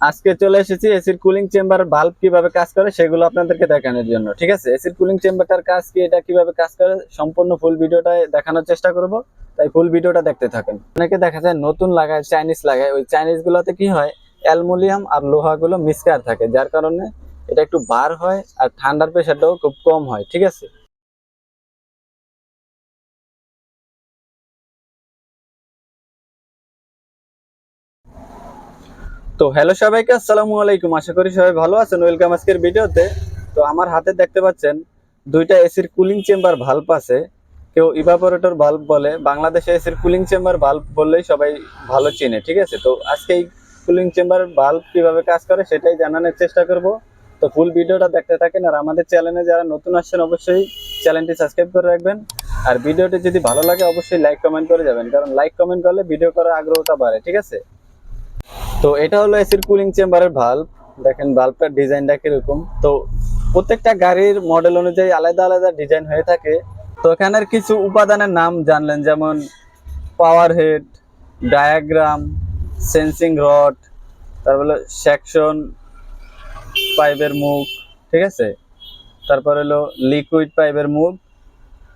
আজকে চলে এসেছি এসির কুলিং চেম্বার বাল্ব কীভাবে কাজ করে সেগুলো আপনাদেরকে দেখানোর জন্য, ঠিক আছে? এসির কুলিং চেম্বারটার কাজ কি, এটা কীভাবে কাজ করে সম্পূর্ণ ফুল ভিডিওটা দেখানোর চেষ্টা করব। তাই ফুল ভিডিওটা দেখতে থাকেন। অনেকে দেখা যায় নতুন লাগায় চাইনিজ লাগায়, ওই চাইনিজ গুলোতে কি হয়, অ্যালুমিনিয়াম আর লোহা গুলো মিসকার থাকে, যার কারণে এটা একটু বার হয় আর ঠান্ডার প্রেশারটাও খুব কম হয়, ঠিক আছে? তো হ্যালো সবাইকে, আসসালামু আলাইকুম। আশা করি সবাই ভালো আছেন। ওয়েলকাম আজকের ভিডিওতে। তো আমার হাতে দেখতে পাচ্ছেন, দুইটা এসির কুলিং চেম্বার ভাল্ব আছে। কেউ ইভাপোরেটর ভাল্ব বলে। বাংলাদেশে এসির কুলিং চেম্বার ভাল্ব বললেই সবাই ভালো চেনে, ঠিক আছে? তো আজকে এই কুলিং চেম্বার ভাল্ব কীভাবে কাজ করে সেটাই জানানোর চেষ্টা করব। তো ফুল ভিডিওটা দেখতে থাকেন আর আমাদের চ্যানেলে যারা নতুন আসছেন, অবশ্যই চ্যানেলটি সাবস্ক্রাইব করে রাখবেন। আর ভিডিওটি যদি ভালো লাগে, অবশ্যই লাইক কমেন্ট করে যাবেন। কারণ লাইক কমেন্ট করলে ভিডিও করার আগ্রহটা বাড়ে, ঠিক আছে? তো এটা হলো এসির কুলিং চেম্বারের ভাল্ব দেখেন বাল্বটার ডিজাইনটা কীরকম। তো প্রত্যেকটা গাড়ির মডেল অনুযায়ী আলাদা আলাদা ডিজাইন হয়ে থাকে। তো এখানের কিছু উপাদানের নাম জানলেন, যেমন power head diagram sensing rod তারপরে সেকশন পাইপের মুখ, ঠিক আছে? তারপর হলো লিকুইড পাইপের মুখ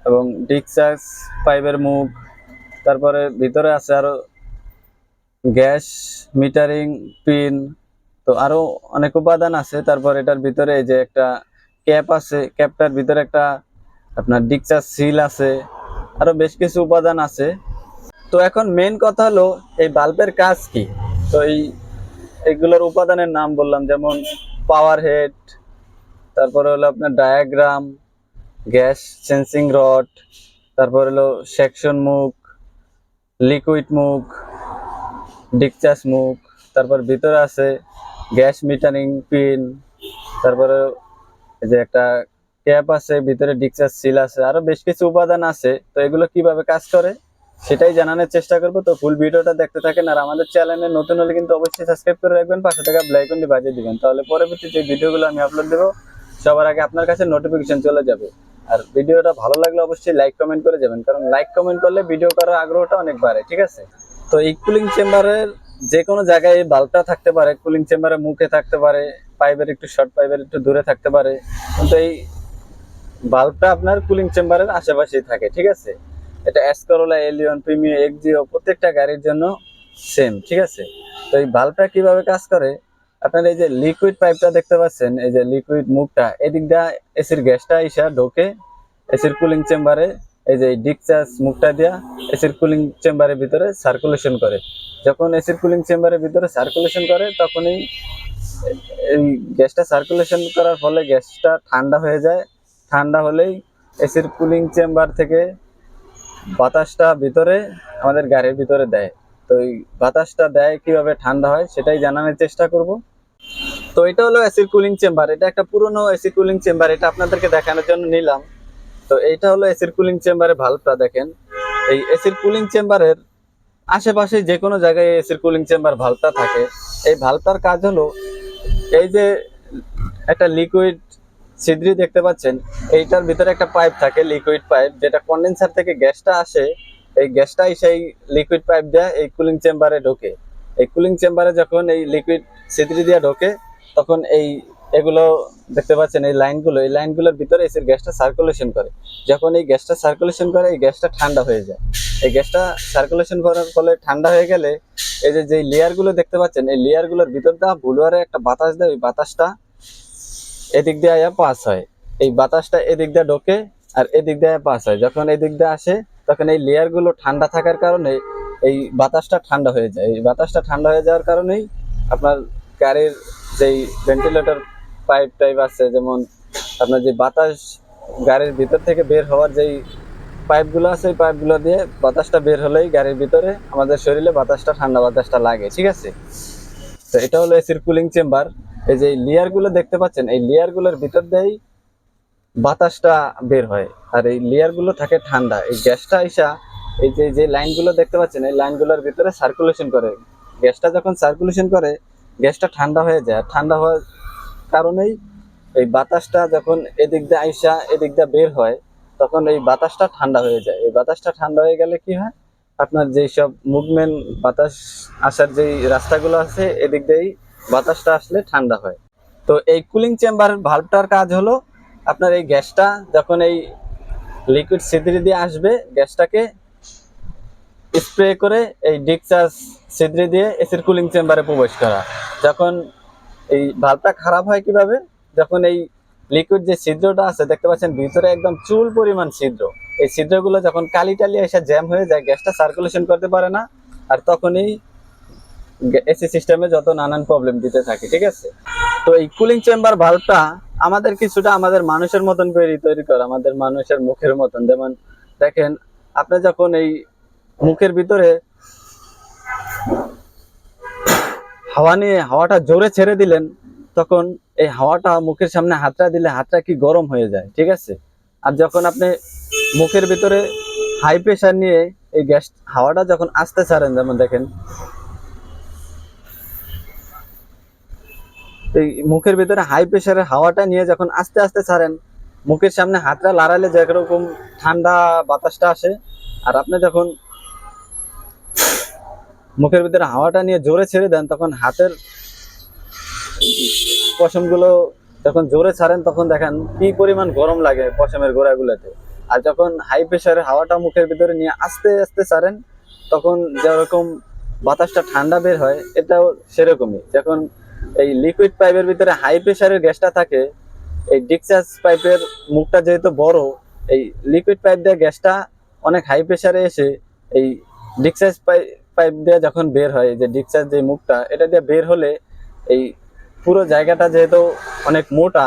এবং ডিকচার্জ পাইপের মুখ। তারপরে ভিতরে আছে আরও গ্যাস, মিটারিং, পিন, তো আরও অনেক উপাদান আছে। তারপর এটার ভিতরে যে একটা ক্যাপ আছে, ক্যাপটার ভিতরে একটা আপনার ডিকচার সিল আছে, আরও বেশ কিছু উপাদান আছে। তো এখন মেন কথা হলো, এই বাল্বের কাজ কি? তো এই এগুলোর উপাদানের নাম বললাম, যেমন পাওয়ার হেড তারপরে হলো আপনার ডায়াগ্রাম গ্যাস সেন্সিং রড তারপর হলো সেকশন মুখ লিকুইড মুখ ডিকচার্জ মুখ তারপর ভিতরে আছে গ্যাস মিটারিং পিন, তারপরে যে একটা ক্যাপ আছে, ভিতরে ডিকচার্জ সিল আছে, আরও বেশ কিছু উপাদান আছে। তো এগুলো কীভাবে কাজ করে সেটাই জানানোর চেষ্টা করব। তো ফুল ভিডিওটা দেখতে থাকেন আর আমাদের চ্যানেলে নতুন হলে কিন্তু অবশ্যই সাবস্ক্রাইব করে রাখবেন, পাশে থাকা ব্লাইকনটি বাজিয়ে দিবেন। তাহলে পরবর্তী যে ভিডিওগুলো আমি আপলোড দেবো, সবার আগে আপনার কাছে নোটিফিকেশন চলে যাবে। আর ভিডিওটা ভালো লাগলে অবশ্যই লাইক কমেন্ট করে যাবেন, কারণ লাইক কমেন্ট করলে ভিডিও করার আগ্রহটা অনেক বাড়ে, ঠিক আছে? তো এই কুলিং চেম্বারের যে কোনো জায়গায় এই বাল্বটা থাকতে পারে কুলিং চেম্বারে মুখে থাকতে পারে পাইপের একটু শর্ট পাইপের একটু দূরে থাকতে পারে। কিন্তু এই বাল্বটা আপনার কুলিং চেম্বারের আশেপাশেই থাকে, ঠিক আছে? এটা অ্যাসকরোলা এলিয়ন প্রিমিয়ার এক্সিও প্রত্যেকটা গাড়ির জন্য সেম ঠিক আছে? তো এই বাল্বটা কীভাবে কাজ করে? আপনার এই যে লিকুইড পাইপটা দেখতে পাচ্ছেন, এই যে লিকুইড মুখটা, এদিক দিয়ে এসির গ্যাসটা ইসা ঢোকে এসির কুলিং চেম্বারে এই যে ডিকচার্জ মুখটা দিয়া এসির কুলিং চেম্বারের ভিতরে সার্কুলেশন করে। যখন এসির কুলিং চেম্বারের ভিতরে সার্কুলেশন করে, তখনই এই গ্যাসটা সার্কুলেশন করার ফলে গ্যাসটা ঠান্ডা হয়ে যায়। ঠান্ডা হলেই এসির কুলিং চেম্বার থেকে বাতাসটা ভিতরে, আমাদের গাড়ির ভিতরে দেয়। তো এই বাতাসটা দেয় কীভাবে ঠান্ডা হয় সেটাই জানানোর চেষ্টা করব। তো এটা হলো এসির কুলিং চেম্বার এটা একটা পুরনো এসি কুলিং চেম্বার এটা আপনাদেরকে দেখানোর জন্য নিলাম। তো এইটা হলো এসির কুলিং চেম্বারের ভাল্বটা দেখেন। এই এসির কুলিং চেম্বারের আশেপাশে যে কোনো জায়গায় এসির কুলিং চেম্বার ভাল্বটা থাকে। এই ভাল্বটার কাজ হলো এই যে একটা লিকুইড ছিদ্রি দেখতে পাচ্ছেন, এইটার ভিতরে একটা পাইপ থাকে লিকুইড পাইপ যেটা কন্ডেন্সার থেকে গ্যাসটা আসে, এই গ্যাসটাই সেই লিকুইড পাইপ দিয়ে এই কুলিং চেম্বারে ঢোকে। এই কুলিং চেম্বারে যখন এই লিকুইড ছিদ্রি দিয়ে ঢোকে, তখন এই এগুলো দেখতে পাচ্ছেন, এই লাইনগুলো, এই লাইনগুলোর ভিতরে এসির গ্যাসটা সার্কুলেশন করে। যখন এই গ্যাসটা সার্কুলেশন করে, এই গ্যাসটা ঠান্ডা হয়ে যায়। এই গ্যাসটা সার্কুলেশন করার ফলে ঠান্ডা হয়ে গেলে এই যে যে লেয়ারগুলো দেখতে পাচ্ছেন, এই লেয়ারগুলোর ভিতর দা ভুলুয়ারে একটা বাতাস দেয়, ওই বাতাসটা এদিক দিয়ে আয়া পাস হয়। এই বাতাসটা এদিক দিয়ে ঢোকে আর এদিক দিয়ে পাস হয়। যখন এদিক দিয়ে আসে, তখন এই লেয়ারগুলো ঠান্ডা থাকার কারণে এই বাতাসটা ঠান্ডা হয়ে যায়। এই বাতাসটা ঠান্ডা হয়ে যাওয়ার কারণেই আপনার গাড়ির যেই ভেন্টিলেটর পাইপ টাইপ আছে, যেমন আপনার যে বাতাস গাড়ির ভিতর থেকে বের হওয়ার যেই পাইপগুলো আছে এই পাইপগুলো দিয়ে বাতাসটা বের হলেই গাড়ির ভিতরে আমাদের শরীরে বাতাসটা, ঠান্ডা বাতাসটা লাগে, ঠিক আছে? তো এটা হলো এসির কুলিং চেম্বার এই যে লেয়ারগুলো দেখতে পাচ্ছেন, এই লেয়ারগুলোর ভিতর দিয়েই বাতাসটা বের হয়। আর এই লেয়ারগুলো থাকে ঠান্ডা। এই গ্যাসটা আইসা, এই যে যে লাইনগুলো দেখতে পাচ্ছেন, এই লাইনগুলোর ভিতরে সার্কুলেশন করে। গ্যাসটা যখন সার্কুলেশন করে, গ্যাসটা ঠান্ডা হয়ে যায়। ঠান্ডা হওয়ার কারণেই এই বাতাসটা যখন এদিক দিয়ে আইসা এদিক দিয়ে বের হয়, তখন এই বাতাসটা ঠান্ডা হয়ে যায়। এই বাতাসটা ঠান্ডা হয়ে গেলে কি হয়? আপনার যেই সব মুভমেন্ট বাতাস আসার যেই রাস্তাগুলো আছে, এদিক দিয়েই বাতাসটা আসলে ঠান্ডা হয়। তো এই কুলিং চেম্বার ভাল্বটার কাজ হলো, আপনার এই গ্যাসটা যখন এই লিকুইড ছিদ্রি দিয়ে আসবে, গ্যাসটাকে স্প্রে করে এই ডিকচার্জ ছিদ্রি দিয়ে এসির কুলিং চেম্বারে প্রবেশ করা। যখন এই ভাল্বটা খারাপ হয় কীভাবে? যখন এই লিকুইড যে ছিদ্রটা আছে, দেখতে পাচ্ছেন ভিতরে একদম চুল পরিমাণ ছিদ্র। এই ছিদ্রগুলো যখন কালি টালি এসে জ্যাম হয়ে যায়, গ্যাসটা সার্কুলেশন করতে পারে না, আর তখনই এসি সিস্টেমে যত নানান প্রবলেম দিতে থাকে, ঠিক আছে? তো এই কুলিং চেম্বার ভাল্বটা আমাদের কিছুটা আমাদের মানুষের মতন করে তৈরি করা, আমাদের মানুষের মুখের মতন। যেমন দেখেন, আপনি যখন এই মুখের ভিতরে হাওয়া নিয়ে হাওয়াটা জোরে ছেড়ে দিলেন, তখন এই হাওয়াটা মুখের সামনে হাতটা দিলে হাতটা কি গরম হয়ে যায়, ঠিক আছে? আর যখন আপনি মুখের ভিতরে হাই প্রেশার নিয়ে এই গ্যাস হাওয়াটা যখন আসতে ছাড়েন, যেমন দেখেন, এই মুখের ভিতরে হাই প্রেশারের হাওয়াটা নিয়ে যখন আস্তে আস্তে ছাড়েন, মুখের সামনে হাতটা লাড়ালে যেরকম ঠান্ডা বাতাসটা আসে, আর আপনি যখন মুখের ভিতরে হাওয়াটা নিয়ে জোরে ছেড়ে দেন, তখন হাতের পশমগুলো যখন জোরে ছাড়েন, তখন দেখেন কি পরিমাণ গরম লাগে পশমের গোড়াগুলোতে। আর যখন হাই প্রেশারে হাওয়াটা মুখের ভিতরে নিয়ে আস্তে আস্তে ছাড়েন, তখন যেরকম বাতাসটা ঠান্ডা বের হয়, এটাও সেরকমই। যখন এই লিকুইড পাইপের ভিতরে হাই প্রেশারের গ্যাসটা থাকে, এই ডিকচার্জ পাইপের মুখটা যেহেতু বড়, এই লিকুইড পাইপ দিয়ে গ্যাসটা অনেক হাই প্রেশারে এসে এই ডিকচার্জ পাইপ দিয়ে যখন বের হয় যে ডিকচার্জ যে মুখটা, এটা দিয়ে বের হলে এই পুরো জায়গাটা যেহেতু অনেক মোটা,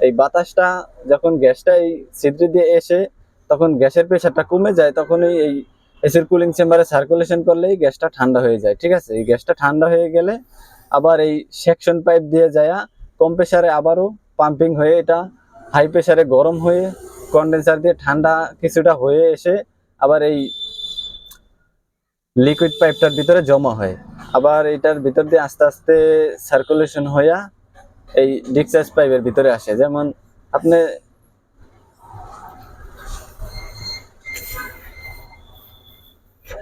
এই বাতাসটা যখন গ্যাসটা এই ছিদ্রি দিয়ে এসে তখন গ্যাসের প্রেশারটা কমে যায়, তখনই এই এসির কুলিং চেম্বারে সার্কুলেশন করলেই গ্যাসটা ঠান্ডা হয়ে যায়, ঠিক আছে? এই গ্যাসটা ঠান্ডা হয়ে গেলে আবার এই সেকশন পাইপ দিয়ে যায় কম প্রেশারে আবারও পাম্পিং হয়ে এটা হাই প্রেশারে গরম হয়ে কন্ডেন্সার দিয়ে ঠান্ডা কিছুটা হয়ে এসে আবার এই লিকুইড পাইপটার ভিতরে জমা হয়। আবার এটার ভিতর দিয়ে আস্তে আস্তে সার্কুলেশন হইয়া এই ডিসচার্জ পাইপের ভিতরে আসে। যেমন আপনি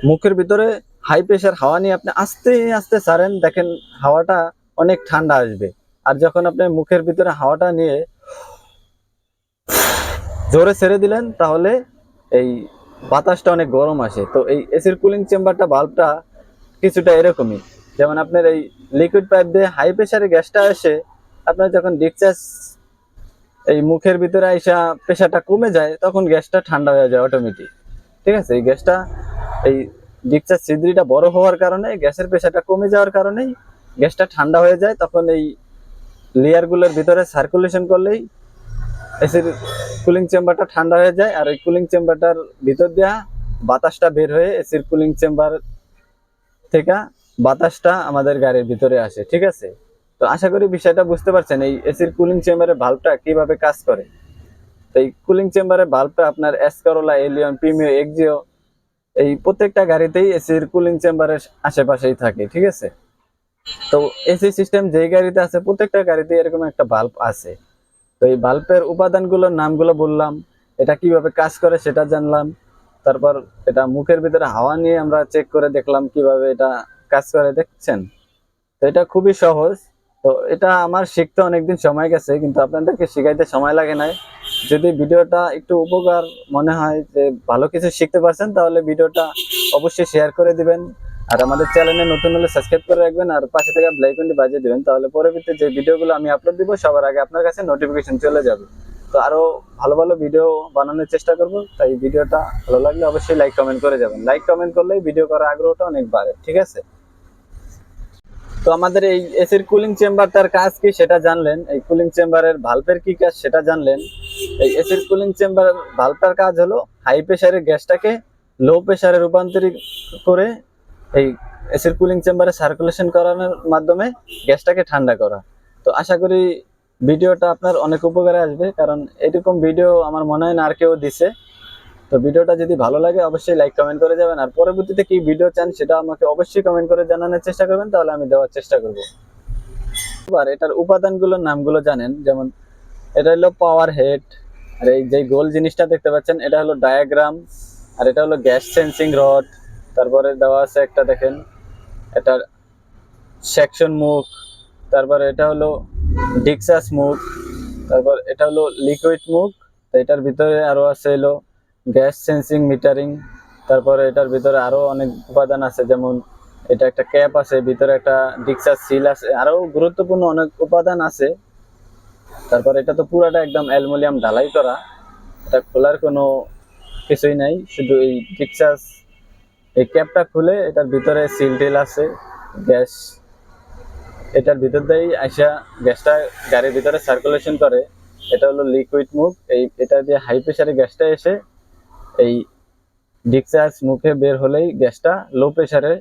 মুখের ভিতরে হাই প্রেশার হাওয়া নিয়ে আপনি আস্তে আস্তে ছাড়েন দেখেন হাওয়াটা অনেক ঠান্ডা আসবে। আর যখন আপনি মুখের ভিতরে হাওয়াটা নিয়ে জোরে ছেড়ে দিলেন, তাহলে এই বাতাসটা অনেক গরম আসে। তো এই এসির কুলিং চেম্বারটা বাল্বটা কিছুটা এরকমই। যেমন আপনার এই লিকুইড পাইপ দিয়ে হাই প্রেশারে গ্যাসটা আসে, আপনার যখন ডিসচার্জ এই মুখের ভিতরে আইসা প্রেশারটা কমে যায়, তখন গ্যাসটা ঠান্ডা হয়ে যায় অটোমেটিক ঠিক আছে? এই গ্যাসটা, এই ডিসচার্জ ছিদ্রিটা বড় হওয়ার কারণে, গ্যাসের প্রেশারটা কমে যাওয়ার কারণেই গ্যাসটা ঠান্ডা হয়ে যায়। তখন এই লেয়ারগুলোর ভিতরে সার্কুলেশন করলেই এসির কুলিং চেম্বারটা ঠান্ডা হয়ে যায় আর এই কুলিং চেম্বারটার ভিতর দিয়া বাতাসটা বের হয়ে এসির কুলিং চেম্বার থেকে বাতাসটা আমাদের গাড়ির ভিতরে আসে, ঠিক আছে? তো আশা করি বিষয়টা বুঝতে পারছেন, এই এসির কুলিং চেম্বারের ভাল্বটা কীভাবে কাজ করে? তো এই কুলিং চেম্বারের ভাল্বটা আপনার এসকরোলা এলিয়ন প্রিমিও এক্সিও এই প্রত্যেকটা গাড়িতেই এসির কুলিং চেম্বারের আশেপাশেই থাকে, ঠিক আছে? তো এসি সিস্টেম যেই গাড়িতে আছে, প্রত্যেকটা গাড়িতে এরকম একটা বাল্ব আছে। তো এই বাল্বের উপাদানগুলোর নামগুলো বললাম, এটা কীভাবে কাজ করে সেটা জানলাম, তারপর এটা মুখের ভিতরে হাওয়া নিয়ে আমরা চেক করে দেখলাম কীভাবে এটা কাজ করে, দেখছেন? তো এটা খুবই সহজ। তো এটা আমার শিখতে অনেকদিন সময় গেছে, কিন্তু আপনাদেরকে শিখাইতে সময় লাগে নাই। যদি ভিডিওটা একটু উপকার মনে হয় যে ভালো কিছু শিখতে পারছেন, তাহলে ভিডিওটা অবশ্যই শেয়ার করে দিবেন। আর আমাদের চ্যানেলে নতুন হলে সাবস্ক্রাইব করে রাখবেন আর পাশে থেকে ব্লাইকনটি বাজিয়ে দেবেন, তাহলে পরবর্তীতে যে ভিডিওগুলো আমি আপলোড দিব, সবার আগে আপনার কাছে নোটিফিকেশন চলে যাবে। তো আরও ভালো ভালো ভিডিও বানানোর চেষ্টা করব, তাই ভিডিওটা ভালো লাগলে অবশ্যই লাইক কমেন্ট করে যাবেন। লাইক কমেন্ট করলেই ভিডিও করার আগ্রহটা অনেক বাড়ে, ঠিক আছে? তো আমাদের এই এসির কুলিং চেম্বারটার কাজ কি সেটা জানলেন, এই কুলিং চেম্বারের ভালভের কি কাজ সেটা জানলেন। এই এসির কুলিং চেম্বার ভালভটার কাজ হলো হাই প্রেসারের গ্যাসটাকে লো প্রেসারে রূপান্তরিত করে এই এসির কুলিং চেম্বারে সার্কুলেশন করানোর মাধ্যমে গ্যাসটাকে ঠান্ডা করা। তো আশা করি ভিডিওটা আপনার অনেক উপকারে আসবে, কারণ এরকম ভিডিও আমার মনে হয় না আর কেউ দিছে। তো ভিডিওটা যদি ভালো লাগে, অবশ্যই লাইক কমেন্ট করে যাবেন। আর পরবর্তীতে কি ভিডিও চান সেটা আমাকে অবশ্যই কমেন্ট করে জানানোর চেষ্টা করবেন, তাহলে আমি দেওয়ার চেষ্টা করব। এবার এটার উপাদানগুলোর নামগুলো জানেন, যেমন এটা হলো পাওয়ার হেড আর এই যে গোল জিনিসটা দেখতে পাচ্ছেন, এটা হলো ডায়াগ্রাম আর এটা হলো গ্যাস সেন্সিং রড তারপরে দেওয়া আছে একটা দেখেন, এটার সেকশন মুখ, তারপরে এটা হলো ডিক্সাস মুখ, তারপর এটা হলো লিকুইড মুখ এটার ভিতরে আরও আছে হলো গ্যাস সেন্সিং মিটারিং তারপরে এটার ভিতরে আরও অনেক উপাদান আছে, যেমন এটা একটা ক্যাপ আছে, ভিতরে একটা ডিক্সাস সিল আছে, আরও গুরুত্বপূর্ণ অনেক উপাদান আছে। তারপর এটা তো পুরাটা একদম অ্যালুমিনিয়াম ঢালাই করা, এটা খোলার কোনো কিছুই নাই, শুধু এই ডিক্সাস এই ক্যাপটা খুলে এটার ভিতরে সিল টিল আছে, গ্যাস। এটার ভিতর দিয়েই আইসা গ্যাসটা গাড়ির ভিতরে সার্কুলেশন করে। এটা হলো লিকুইড মুখ এই এটা দিয়ে হাই প্রেশারে গ্যাসটা এসে এই ডিক্সাস মুখে বের হলেই গ্যাসটা লো প্রেশারে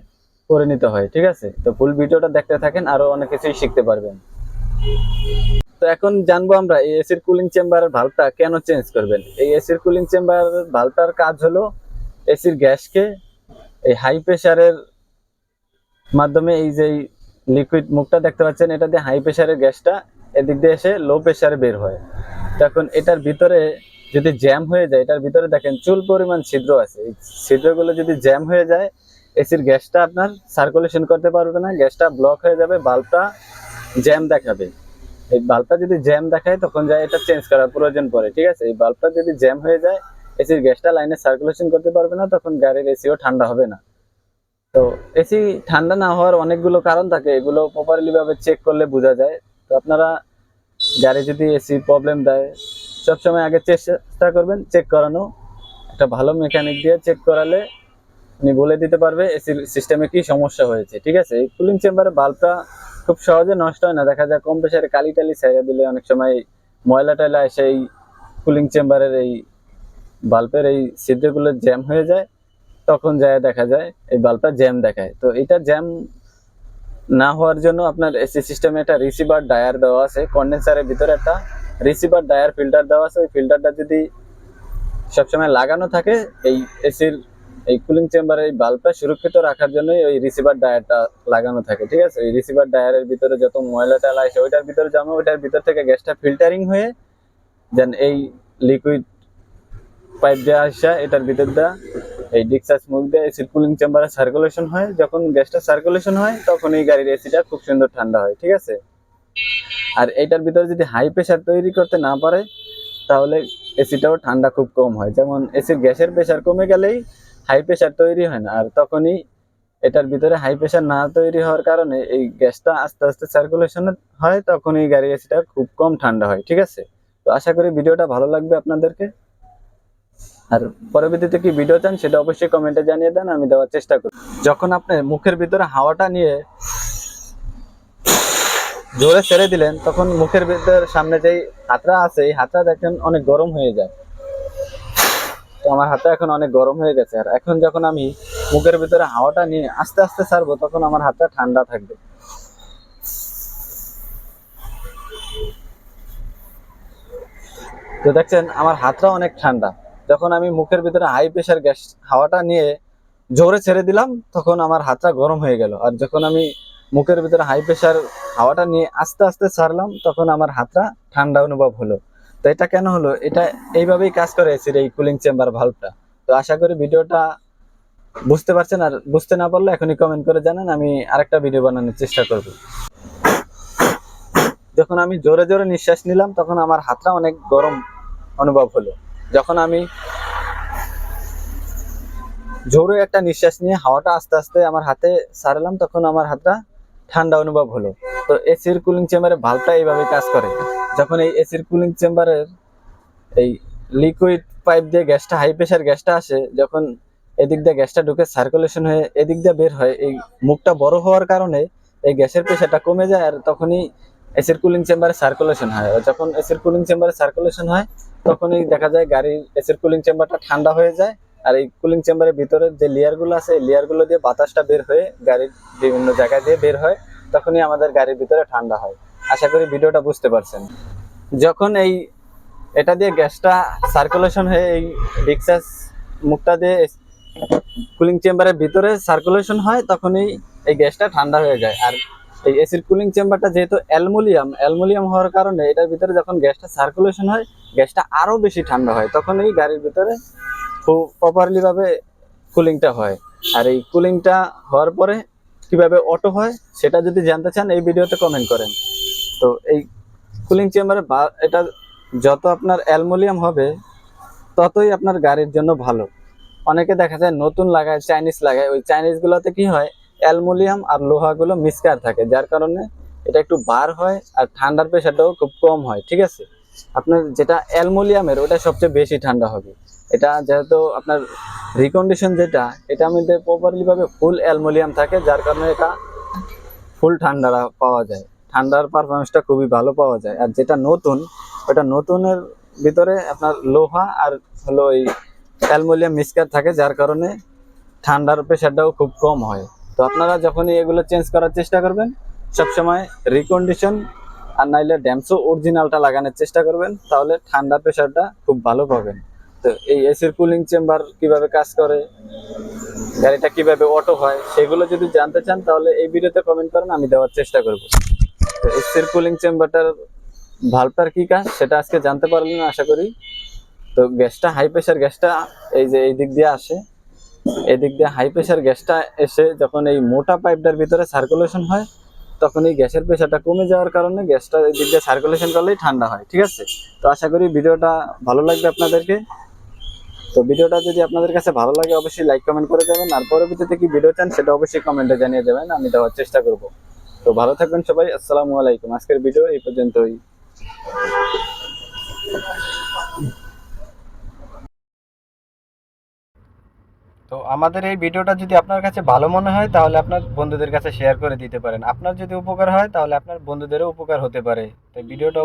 করে নিতে হয়, ঠিক আছে? তো ফুল ভিডিওটা দেখতে থাকেন, আরও অনেক কিছুই শিখতে পারবেন। তো এখন জানব আমরা, এই এসির কুলিং চেম্বারের ভালভটা কেন চেঞ্জ করবেন? এই এসির কুলিং চেম্বার ভালভটার কাজ হলো এসির গ্যাসকে এই হাই প্রেসারের মাধ্যমে এই যে লিকুইড মুখটা দেখতে পাচ্ছেন, এটা দিয়ে হাই প্রেশারের গ্যাসটা এদিক দিয়ে এসে লো প্রেসারে বের হয়। তখন এটার ভিতরে যদি জ্যাম হয়ে যায়, এটার ভিতরে দেখেন চুল পরিমাণ ছিদ্র আছে। এই ছিদ্রগুলো যদি জ্যাম হয়ে যায় এসির গ্যাসটা আপনার সার্কুলেশন করতে পারবে না, গ্যাসটা ব্লক হয়ে যাবে, বাল্বটা জ্যাম দেখাবে। এই বাল্বটা যদি জ্যাম দেখায়, তখন যায় এটা চেঞ্জ করার প্রয়োজন পড়ে, ঠিক আছে? এই বাল্বটা যদি জ্যাম হয়ে যায় এসির গ্যাসটা লাইনে সার্কুলেশন করতে পারবে না, তখন গাড়ির এসিও ঠান্ডা হবে না। তো এসি ঠান্ডা না হওয়ার অনেকগুলো কারণ থাকে, এগুলো প্রপারলি ভাবে চেক করলে বোঝা যায়। তো আপনারা গাড়ি যদি এসি প্রবলেম দেয়, সবসময় আগে চেষ্টা করবেন চেক করানো। একটা ভালো মেকানিক দিয়ে চেক করালে উনি বলে দিতে পারবে এসির সিস্টেমে কি সমস্যা হয়েছে, ঠিক আছে? এই কুলিং চেম্বারে বাল্বটা খুব সহজে নষ্ট হয় না, দেখা যায় কম প্রেসারে কালি টালি ছেড়ে দিলে অনেক সময় ময়লা টয়লা এসে এই কুলিং চেম্বারের এই বাল্বের এই ছিদ্রগুলো জ্যাম হয়ে যায়, তখন যায় দেখা যায় এই বাল্বটা জ্যাম দেখায়। তো এটা জ্যাম না হওয়ার জন্য আপনার এসি সিস্টেমে একটা রিসিভার ডায়ার দেওয়া আছে কন্ডেন্সারের ভিতরে একটা রিসিভার ডায়ার ফিল্টার দেওয়া আছে। ওই ফিল্টারটা যদি সবসময় লাগানো থাকে, এই এসির এই কুলিং চেম্বারে এই বাল্বটা সুরক্ষিত রাখার জন্যই ওই রিসিভার ডায়ারটা লাগানো থাকে, ঠিক আছে? এই রিসিভার ডায়ারের ভিতরে যত ময়লা টালা আসে ওইটার ভিতরে জমে, ওইটার ভিতর থেকে গ্যাসটা ফিল্টারিং হয়ে দেন এই লিকুইড পাইপ দেওয়া আসা, এটার ভিতর দেওয়া এই ডিক্সাস মুখ দিয়ে এসির কুলিং চেম্বারে সার্কুলেশন হয়। যখন গ্যাসটা সার্কুলেশন হয়, তখন এই গাড়ির এসিটা খুব সুন্দর ঠান্ডা হয়, ঠিক আছে? আর এইটার ভিতরে যদি হাই প্রেসার তৈরি করতে না পারে, তাহলে এসিটাও ঠান্ডা খুব কম হয়। যেমন এসির গ্যাসের প্রেসার কমে গেলেই হাই প্রেসার তৈরি হয় না। আর তখনই এটার ভিতরে হাই প্রেসার না তৈরি হওয়ার কারণে এই গ্যাসটা আস্তে আস্তে সার্কুলেশন হয় তখন এই গাড়ি এসিটা খুব কম ঠান্ডা হয়, ঠিক আছে? তো আশা করি ভিডিওটা ভালো লাগবে আপনাদেরকে। আর পরবর্তীতে কি ভিডিও চান, সেটা অবশ্যই কমেন্টে জানিয়ে দেন, আমি দেওয়ার চেষ্টা করি। যখন আপনি মুখের ভিতরে হাওয়াটা নিয়ে জোরে ছেড়ে দিলেন, তখন মুখের ভিতর সামনে যেই হাতটা আছে, এই হাতটা দেখেন অনেক গরম হয়ে যায়। তো আমার হাতটা এখন অনেক গরম হয়ে গেছে। আর এখন যখন আমি মুখের ভিতরে হাওয়াটা নিয়ে আস্তে আস্তে ছাড়বো তখন আমার হাতটা ঠান্ডা থাকবে। তো দেখছেন, আমার হাতটা অনেক ঠান্ডা। যখন আমি মুখের ভিতরে হাই প্রেশার গ্যাস হাওয়াটা নিয়ে জোরে ছেড়ে দিলাম, তখন আমার হাতটা গরম হয়ে গেল। আর যখন আমি মুখের ভিতরে হাই প্রেশার হাওয়াটা নিয়ে আস্তে আস্তে ছাড়লাম, তখন আমার হাতটা ঠান্ডা অনুভব হলো। তো এটা কেন হলো? এটা এইভাবেই কাজ করে এসির এই কুলিং চেম্বার ভাল্বটা তো আশা করি ভিডিওটা বুঝতে পারছেন, আর বুঝতে না পারলে এখনই কমেন্ট করে জানান, আমি আরেকটা ভিডিও বানানোর চেষ্টা করব। যখন আমি জোরে জোরে নিঃশ্বাস নিলাম, তখন আমার হাতটা অনেক গরম অনুভব হলো। যখন আমি জোরে একটা নিঃশ্বাস নিয়ে হাওয়াটা আস্তে আস্তে আমার হাতে সারালাম, তখন আমার হাতটা ঠান্ডা অনুভব হলো। তো এসির কুলিং চেম্বারে ভালটা এইভাবে কাজ করে। যখন এই এসির কুলিং চেম্বারের এই লিকুইড পাইপ দিয়ে গ্যাসটা হাই প্রেশার গ্যাসটা আসে, যখন এদিক দিয়ে গ্যাসটা ঢুকে সার্কুলেশন হয়ে এদিক দিয়ে বের হয়, এই মুখটা বড় হওয়ার কারণে এই গ্যাসের প্রেশারটা কমে যায় আর তখনই এসির কুলিং চেম্বারে সার্কুলেশন হয়। যখন এসির কুলিং চেম্বারে সার্কুলেশন হয় তখনই দেখা যায় গাড়ির এসির কুলিং চেম্বারটা ঠান্ডা হয়ে যায়, আর এই কুলিং চেম্বারের ভিতরে যে লেয়ারগুলো আছে, এই লেয়ারগুলো দিয়ে বাতাসটা বের হয়ে গাড়ির বিভিন্ন জায়গায় দিয়ে বের হয়, তখনই আমাদের গাড়ির ভিতরে ঠান্ডা হয়। আশা করি ভিডিওটা বুঝতে পারছেন। যখন এই এটা দিয়ে গ্যাসটা সার্কুলেশন হয়ে এই ডিক্সাস মুখটা দিয়ে কুলিং চেম্বারের ভিতরে সার্কুলেশন হয়, তখনই এই গ্যাসটা ঠান্ডা হয়ে যায়। আর এই এসির কুলিং চেম্বারটা যেহেতু অ্যালুমিনিয়াম অ্যালুমিনিয়াম হওয়ার কারণে এটার ভিতরে যখন গ্যাসটা সার্কুলেশন হয়, গ্যাসটা আরও বেশি ঠান্ডা হয়, তখন এই গাড়ির ভিতরে খুব প্রপারলিভাবে কুলিংটা হয়। আর এই কুলিংটা হওয়ার পরে কীভাবে অটো হয়, সেটা যদি জানতে চান, এই ভিডিওতে কমেন্ট করেন। তো এই কুলিং চেম্বারে এটা যত আপনার অ্যালমোনিয়াম হবে, ততই আপনার গাড়ির জন্য ভালো। অনেকে দেখা যায় নতুন লাগায় চাইনিজ লাগায়, ওই চাইনিজগুলোতে কি হয় অ্যালমোনিয়াম আর লোহাগুলো মিসকার থাকে, যার কারণে এটা একটু বার হয় আর ঠান্ডার প্রেশারটাও খুব কম হয়, ঠিক আছে? আপনার যেটা অ্যালমোনিয়ামের ওটা সবচেয়ে বেশি ঠান্ডা হবে। এটা যেহেতু আপনার রিকন্ডিশন যেটা, এটার মধ্যে প্রপারলি ভাবে ফুল অ্যালমোনিয়াম থাকে, যার কারণে এটা ফুল ঠান্ডা পাওয়া যায়। ঠান্ডার পারফরমেন্সটা খুবই ভালো পাওয়া যায়। আর যেটা নতুন, ওটা নতুনের ভিতরে আপনার লোহা আর হলো এই অ্যালমোনিয়াম মিক্সচার থাকে, যার কারণে ঠান্ডার প্রেশারটাও খুব কম হয়। তো আপনারা যখনই এগুলো চেঞ্জ করার চেষ্টা করবেন, সবসময় রিকন্ডিশন আর নাইলে ড্যামসো অরিজিনালটা লাগানোর চেষ্টা করবেন, তাহলে ঠান্ডা প্রেশারটা খুব ভালো পাবেন। তো এই এসির কুলিং চেম্বার কীভাবে কাজ করে, গাড়িটা কীভাবে অটো হয়, সেগুলো যদি জানতে চান, তাহলে এই ভিডিওতে কমেন্ট করেন আমি দেওয়ার চেষ্টা করব। তো এসির কুলিং চেম্বারটার ভালটার কি কাজ, সেটা আজকে জানতে পারলেন আশা করি। তো গ্যাসটা হাই প্রেশার গ্যাসটা এই যে এই দিক দিয়ে আসে এই দিক দিয়ে হাই প্রেশার গ্যাসটা এসে যখন এই মোটা পাইপটার ভিতরে সার্কুলেশন হয়, তখন এই গ্যাসের প্রেশারটা কমে যাওয়ার কারণে গ্যাসটা এই দিক দিয়ে সার্কুলেশন করলেই ঠান্ডা হয়, ঠিক আছে? তো আশা করি ভিডিওটা ভালো লাগবে আপনাদেরকে। তো ভিডিওটা যদি আপনাদের কাছে ভালো লাগে, অবশ্যই লাইক কমেন্ট করে দেবেন। আর পরবর্তীতে কি ভিডিও চান, সেটা অবশ্যই কমেন্টে জানিয়ে দেবেন। আমি দেওয়ার চেষ্টা করব। তো ভালো থাকবেন সবাই। আসসালামু আলাইকুম। আজকের ভিডিও এই পর্যন্তই। তো আমাদের এই ভিডিওটা যদি আপনার কাছে ভালো মনে হয়, তাহলে আপনার বন্ধুদের কাছে শেয়ার করে দিতে পারেন। আপনার যদি উপকার হয়, তাহলে আপনার বন্ধুদেরও উপকার হতে পারে। তো ভিডিওটা